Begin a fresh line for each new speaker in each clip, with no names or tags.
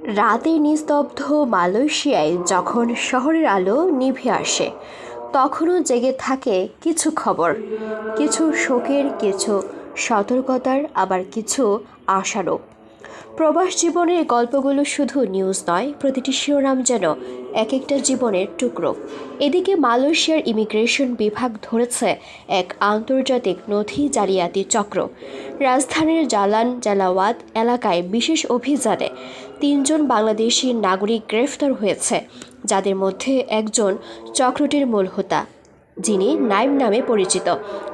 রাতে নিস্তব্ধ মালয়েশিয়ায় যখন শহরের আলো নিভে আসে, তখনও জেগে থাকে কিছু খবর, কিছু শোকের, কিছু সতর্কতার, আবার কিছু আশারও প্রবাস জীবনের গল্পগুলো শুধু নিউজ নয়, প্রতিটি শিরোনাম যেন এক একটা জীবনের টুকরো। এদিকে মালয়েশিয়ার ইমিগ্রেশন বিভাগ ধরেছে এক আন্তর্জাতিক নথি জালিয়াতি চক্র। রাজধানীর জালান জালাওয়াত এলাকায় বিশেষ অভিযানে তিনজন বাংলাদেশি নাগরিক গ্রেফতার হয়েছে, যাদের মধ্যে একজন চক্রটির মূল হোতা। যিনি নাইম নামে পরিচিত।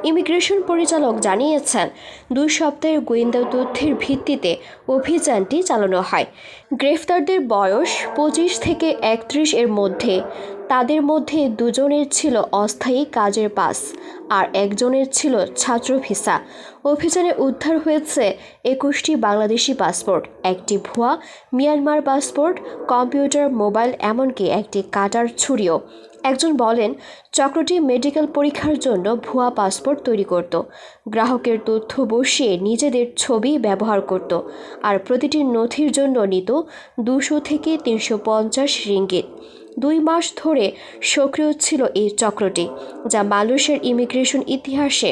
ইমিগ্রেশন পরিচালক জানিয়েছেন, দুই সপ্তাহের গোয়েন্দা তথ্যের ভিত্তিতে অভিযানটি চালানো হয়। গ্রেফতারদের বয়স পঁচিশ থেকে একত্রিশ এর মধ্যে। তাদের মধ্যে দুজনের ছিল অস্থায়ী কাজের পাস আর একজনের ছিল ছাত্র ভিসা। অভিযানে উদ্ধার হয়েছে একুশটি বাংলাদেশি পাসপোর্ট, একটি ভুয়া মিয়ানমার পাসপোর্ট, কম্পিউটার, মোবাইল, এমনকি একটি কাটার ছুরিও। একজন বলেন, চক্রটি মেডিকেল পরীক্ষার জন্য ভুয়া পাসপোর্ট তৈরি করত। গ্রাহকের তথ্য বসিয়ে নিজেদের ছবি ব্যবহার করত আর প্রতিটি নথির জন্য নিত দুশো থেকে তিনশো পঞ্চাশ রিঙ্গিত। দুই মাস ধরে সক্রিয় ছিল এই চক্রটি যা মালয়েশিয়ার ইমিগ্রেশন ইতিহাসে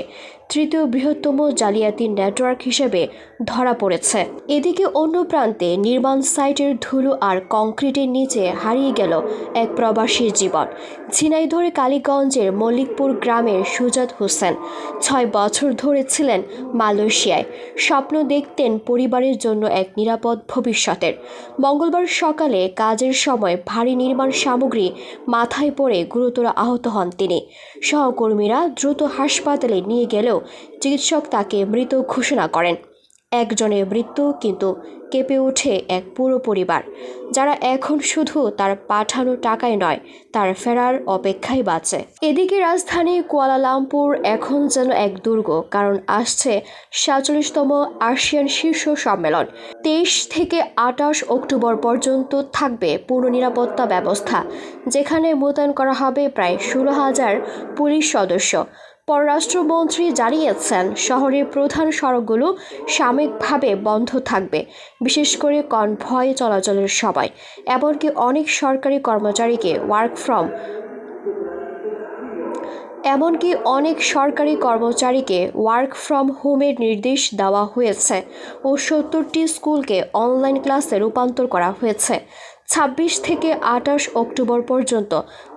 তৃতীয় বৃহত্তম জালিয়াতি নেটওয়ার্ক হিসেবে ধরা পড়েছে। এদিকে অন্য প্রান্তে নির্মাণ সাইটের ধুলো আর কংক্রিটের নিচে হারিয়ে গেল এক প্রবাসীর জীবন। ঝিনাইদহের কালীগঞ্জের মল্লিকপুর গ্রামের সুজাত হোসেন ছয় বছর ধরে ছিলেন মালয়েশিয়ায়। স্বপ্ন দেখতেন পরিবারের জন্য এক নিরাপদ ভবিষ্যতের। মঙ্গলবার সকালে কাজের সময় ভারী নির্মাণ সামগ্রী মাথায় পড়ে গুরুতর আহত হন তিনি। সহকর্মীরা দ্রুত হাসপাতালে নিয়ে গেলেও চিকিৎসক তাকে মৃত ঘোষণা করেন। একজনের মৃত্যু কিন্তু কেঁপে ওঠে এক পুরো পরিবার। যারা এখন শুধু তার পাঠানো টাকায় নয়, তার ফেরার অপেক্ষায় বাঁচে। এদিকে রাজধানী কুয়ালালামপুর এখন যেন এক দুর্গ, কারণ আসছে সাতচল্লিশতম আসিয়ান শীর্ষ সম্মেলন। তেইশ থেকে আটাশ অক্টোবর পর্যন্ত থাকবে পূর্ণ নিরাপত্তা ব্যবস্থা, যেখানে মোতায়েন করা হবে প্রায় ষোলো হাজার পুলিশ সদস্য। পররাষ্ট্রমন্ত্রী জানিয়েছেন, শহরের প্রধান সড়কগুলো সাময়িকভাবে বন্ধ থাকবে, বিশেষ করে কনভয় চলাচলের সময় এমনকি অনেক সরকারি কর্মচারীকে ওয়ার্ক ফ্রম এমনকি অনেক সরকারি কর্মচারীকে ওয়ার্ক ফ্রম হোমের নির্দেশ দেওয়া হয়েছে ও সত্তরটি স্কুলকে অনলাইন ক্লাসে রূপান্তর করা হয়েছে। ছাব্বিশ থেকে আঠাশ অক্টোবর পর্যন্ত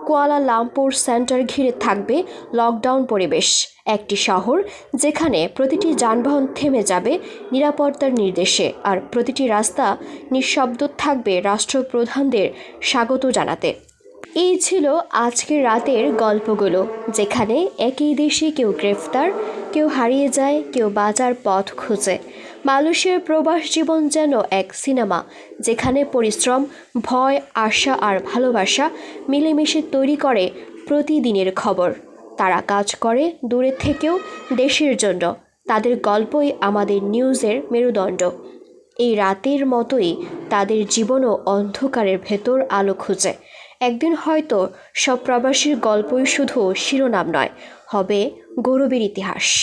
কুয়ালা লামপুর সেন্টার ঘিরে থাকবে লকডাউন পরিবেশ। একটি শহর যেখানে প্রতিটি যানবাহন থেমে যাবে নিরাপত্তার নির্দেশে আর প্রতিটি রাস্তা নিঃশব্দ থাকবে রাষ্ট্রপ্রধানদের স্বাগত জানাতে। এই ছিল আজকের রাতের গল্পগুলো, যেখানে একই দেশে কেউ গ্রেফতার, কেউ হারিয়ে যায়, কেউ বাজার পথ খুঁজে। মালয়েশিয়ার প্রবাস জীবন যেন এক সিনেমা, যেখানে পরিশ্রম, ভয়, আশা আর ভালোবাসা মিলেমিশে তৈরি করে প্রতিদিনের খবর। তারা কাজ করে দূরে থেকেও দেশের জন্য। তাদের গল্পই আমাদের নিউজের মেরুদণ্ড। এই রাতের মতোই তাদের জীবনও অন্ধকারের ভেতর আলো খুঁজে। একদিন হয়তো সব প্রবাসীর গল্পই শুধু শিরোনাম নয়, হবে গৌরবের ইতিহাস।